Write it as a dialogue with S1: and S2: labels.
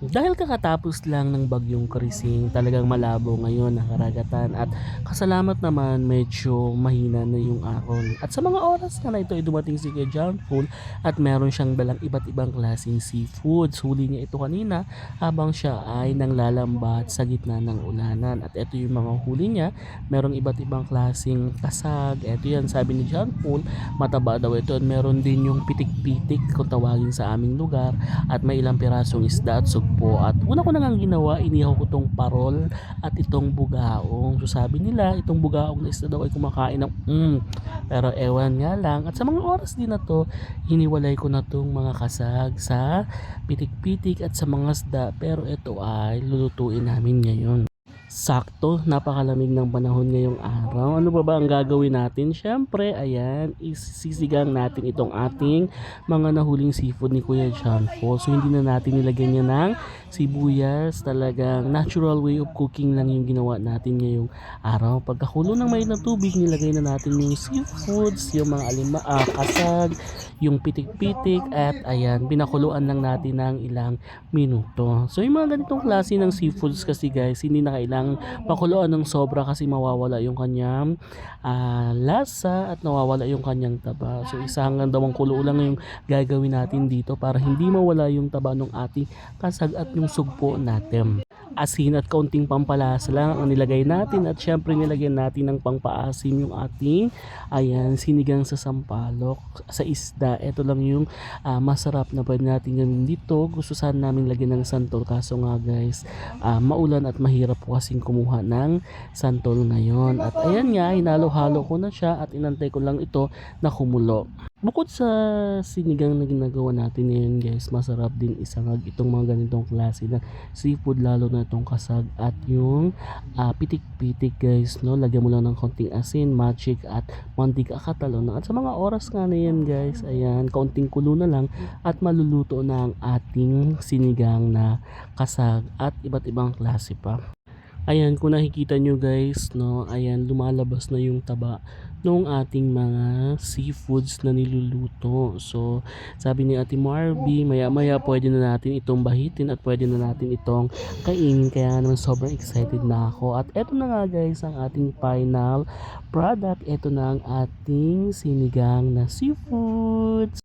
S1: Dahil kakatapos lang ng bagyong Krising, talagang malabo ngayon ang karagatan at kasalamat naman medyo mahina na yung ahon. At sa mga oras na ito ay dumating si Kuya John Paul at meron siyang dalang iba't ibang klaseng seafoods. Huli niya ito kanina habang siya ay nanglalambat sa gitna ng ulanan. At ito yung mga huli niya, merong iba't ibang klaseng kasag. Ito yan, sabi ni John Paul, mataba daw ito at meron din yung pitik-pitik kung tawagin sa aming lugar at may ilang pirasong isda at sugpo at una ko na nga ginawa inihaw ko tong parol at itong bugaong. So sabi nila itong bugaong na isda daw ay kumakain ng mm, pero ewan nga lang at sa mga oras din na to hiniwalay ko na tong mga kasag sa pitik-pitik at sa mga isda. Pero ito ay lulutuin namin ngayon Sakto, napakalamig ng panahon ngayong araw. Ano ba ba ang gagawin natin? Siyempre, ayan, isisigang natin itong ating mga nahuling seafood ni Kuya Paul. So, hindi na natin nilagyan niya ng sibuyas. Talagang natural way of cooking lang yung ginawa natin ngayong araw. Pagkakulo ng may na tubig, nilagay na natin yung seafoods, yung mga alima, ah, kasag, yung pitik-pitik, at ayan, pinakuluan lang natin ng ilang minuto. So, yung mga ganitong klase ng seafoods kasi guys, hindi na kailangang pakuluan ng sobra kasi mawawala yung kanyang ah, lasa at nawawala yung kanyang taba. So, isa hanggang dalawang kulo lang yung gagawin natin dito para hindi mawala yung taba ng ating kasag at yung sugpo natin. Asin at kaunting pampalasa lang ang nilagay natin at syempre nilagyan natin ng pangpaasim yung ating ayan, sinigang sa sampalok sa isda. Ito lang yung ah, masarap na pwede natin gawin dito. Gusto sana namin lagyan ng santol kaso nga guys, ah, maulan at mahirap po kasing kumuha ng santol ngayon. At ayan nga, hinalo-halo ko na siya at inantay ko lang ito na kumulo. Bukod sa sinigang na ginagawa natin ngayon guys, masarap din isangag itong mga ganitong klase ng seafood lalo na itong kasag at yung ah, pitik-pitik guys no? Lagyan mo lang ng konting asin, magic at mantika katalo na. At sa mga oras nga na yan guys ayan kaunting kulo na lang at maluluto na ang ating sinigang na kasag at iba't ibang klase pa ayan kung nakikita nyo guys no ayan lumalabas na yung taba nung ating mga seafoods na niluluto. So, sabi ni Ate Marby, maya-maya pwede na natin itong bahitin at pwede na natin itong kainin. Kaya naman sobrang excited na ako. At eto na nga guys ang ating final product. Eto na ang ating sinigang na seafoods.